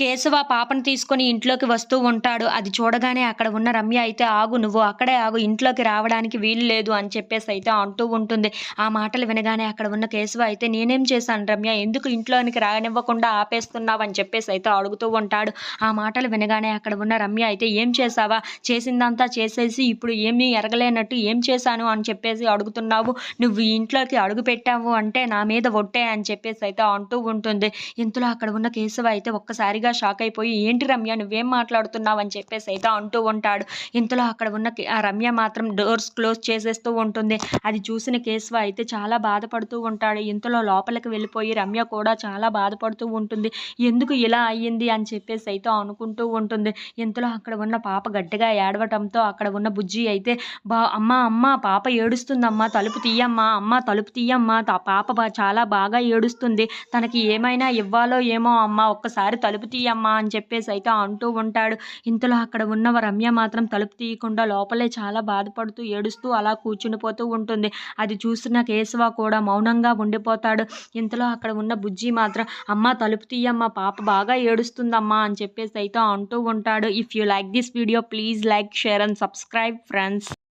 కేశవ పాపను తీసుకొని ఇంట్లోకి వస్తూ ఉంటాడు. అది చూడగానే అక్కడ ఉన్న రమ్య అయితే ఆగు నువ్వు అక్కడే ఆగు ఇంట్లోకి రావడానికి వీలు లేదు అని చెప్పేసి అయితే అంటూ ఉంటుంది. ఆ మాటలు వినగానే అక్కడ ఉన్న కేశవ అయితే నేనేం చేశాను రమ్య? ఎందుకు ఇంట్లోనికి రానివ్వకుండా ఆపేస్తున్నావు? అని చెప్పేసి అయితే అడుగుతూ ఉంటాడు. ఆ మాటలు వినగానే అక్కడ ఉన్న రమ్య అయితే ఏం చేసావా చేసిందంతా చేసేసి ఇప్పుడు ఏమీ ఎరగలేనట్టు ఏం చేశాను? అని చెప్పేసి అడుగుతున్నావు. నువ్వు ఇంట్లోకి అడుగు పెట్టావు అంటే నా మీద ఒట్టే అని చెప్పేసి అయితే అంటూ ఉంటుంది. ఇంతలో అక్కడ ఉన్న కేశవ అయితే ఒక్కసారిగా షాక్ అయిపోయి ఏంటి రమ్య నువ్వేం మాట్లాడుతున్నావు? అని చెప్పేసి అయితే అంటూ ఉంటాడు. ఇంతలో అక్కడ ఉన్న ఆ రమ్య మాత్రం డోర్స్ క్లోజ్ చేసేస్తూ ఉంటుంది. అది చూసిన కేశవ అయితే చాలా బాధపడుతూ ఉంటాడు. ఇంతలో లోపలికి వెళ్ళిపోయి రమ్య కూడా చాలా బాధపడుతూ ఉంటుంది. ఎందుకు ఇలా అయ్యింది? అని చెప్పేసి అయితే అనుకుంటూ ఉంటుంది. ఇంతలో అక్కడ ఉన్న పాప గట్టిగా ఏడవటంతో అక్కడ ఉన్న బుజ్జి అయితే బా అమ్మ అమ్మ పాప ఏడుస్తుందమ్మా తలుపు తీయమ్మా అమ్మ తలుపు తీయమ్మా పాప చాలా బాగా ఏడుస్తుంది. తనకి ఏమైనా ఇవ్వాలో ఏమో అమ్మ ఒక్కసారి తలుపు తీయమ్మా అని చెప్పేసి అయితే అంటూ ఉంటాడు. ఇంతలో అక్కడ ఉన్న రమ్య మాత్రం తలుపు తీయకుండా లోపలే చాలా బాధపడుతూ ఏడుస్తూ అలా కూర్చునిపోతూ ఉంటుంది. అది చూసిన కేశవ కూడా మౌనంగా ఉండిపోతాడు. ఇంతలో అక్కడ ఉన్న బుజ్జి మాత్రం అమ్మ తలుపు తీయమ్మ పాప బాగా ఏడుస్తుందమ్మా అని చెప్పేసి అయితే అంటూ ఉంటాడు. If you like this video please like share and subscribe friends